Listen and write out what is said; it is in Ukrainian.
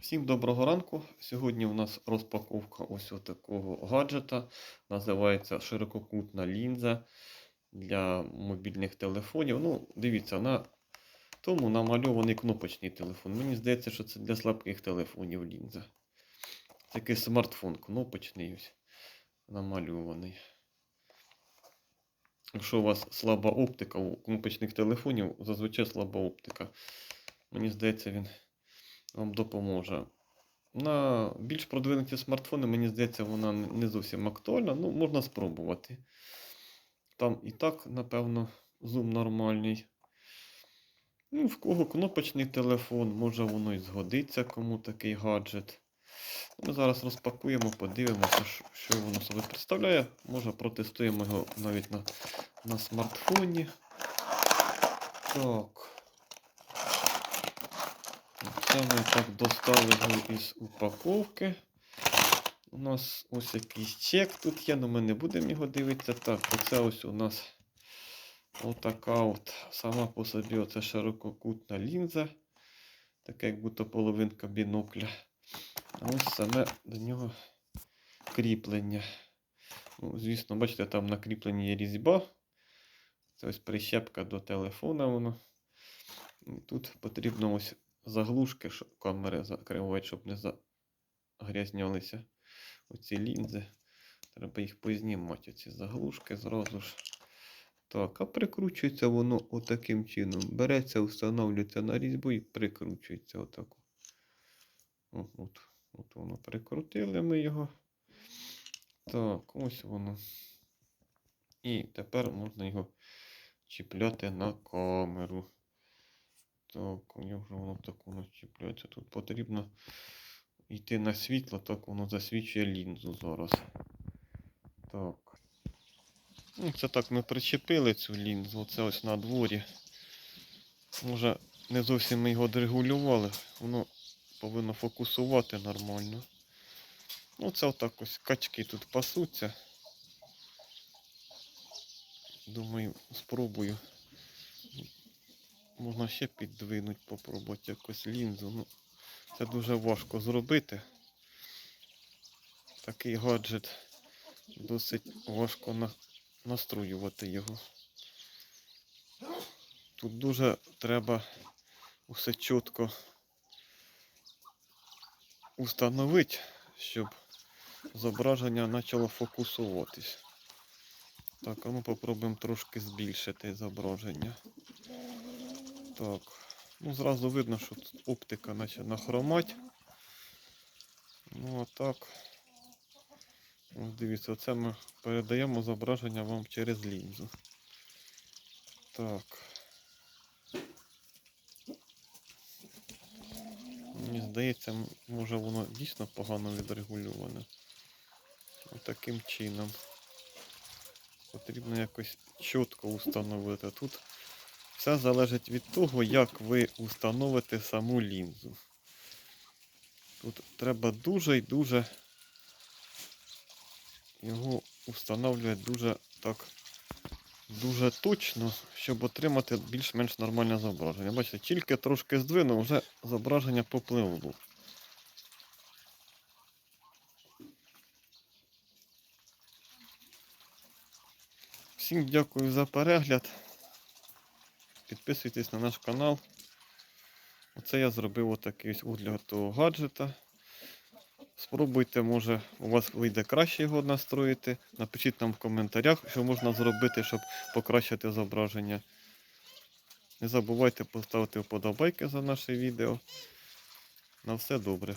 Всім доброго ранку. Сьогодні у нас розпаковка ось такого гаджета. Називається ширококутна лінза для мобільних телефонів. Ну, дивіться, на тому намальований кнопочний телефон. Мені здається, що це для слабких телефонів лінза. Такий смартфон кнопочний ось намальований. Якщо у вас слаба оптика, у кнопочних телефонів зазвичай слаба оптика. Мені здається, він вам допоможе. На більш продвинуті смартфони, мені здається, вона не зовсім актуальна. Ну, можна спробувати. Там і так, напевно, зум нормальний. Ну, в кого кнопочний телефон, може воно і згодиться, кому такий гаджет. Ми зараз розпакуємо, подивимося, що- воно собі представляє. Може протестуємо його навіть на, на смартфоні. Так. Ми так достали його із упаковки. У нас ось якийсь чек тут є, але ми не будемо його дивитися. Так, оце ось у нас отака от сама по собі оце ширококутна лінза. Така як будто половинка бінокля. А ось саме до нього кріплення. Ну, звісно, бачите, там на кріпленні є різьба. Це ось прищепка до телефона воно. І Тут потрібно ось заглушки, щоб камери закривають, щоб не загрязнялися оці лінзи. Треба їх познімати, оці заглушки зразу ж. Так, а прикручується воно отаким чином. Береться, встановлюється на різьбу і прикручується отаку. О, От, от воно прикрутили ми його. Так, ось воно. І тепер можна його чіпляти на камеру. Так, як воно так воно чіпляється? Тут потрібно йти на світло, так воно засвічує лінзу зараз. Так. Ну, це так ми причепили цю лінзу. Оце ось на дворі. Може, не зовсім ми його дорегулювали. Воно повинно фокусувати нормально. Ну, це отак ось качки тут пасуться. Думаю, спробую. Можна ще піддвинути, попробувати якось лінзу. Ну, це дуже важко зробити. Такий гаджет досить важко на... настроювати його. Тут дуже треба усе чітко установити, щоб зображення почало фокусуватись. Так, а ну попробуємо трошки збільшити зображення. Так. Ну, зразу видно, що тут оптика наче нахромать. Ну а так. Ось дивіться, оце ми передаємо зображення вам через лінзу. Так. Мені здається, може воно дійсно погано відрегульоване. Таким чином. Потрібно якось чітко установити. Тут все залежить від того, як ви установите саму лінзу. Тут треба дуже і дуже його установлювати дуже так дуже точно, щоб отримати більш-менш нормальне зображення. Бачите, тільки трошки здвинув, вже зображення попливло. Всім дякую за перегляд. Підписуйтесь на наш канал. Оце я зробив отакий ось огляд того гаджета. Спробуйте, може у вас вийде краще його настроїти. Напишіть нам в коментарях, що можна зробити, щоб покращити зображення. Не забувайте поставити вподобайки за наше відео. На все добре.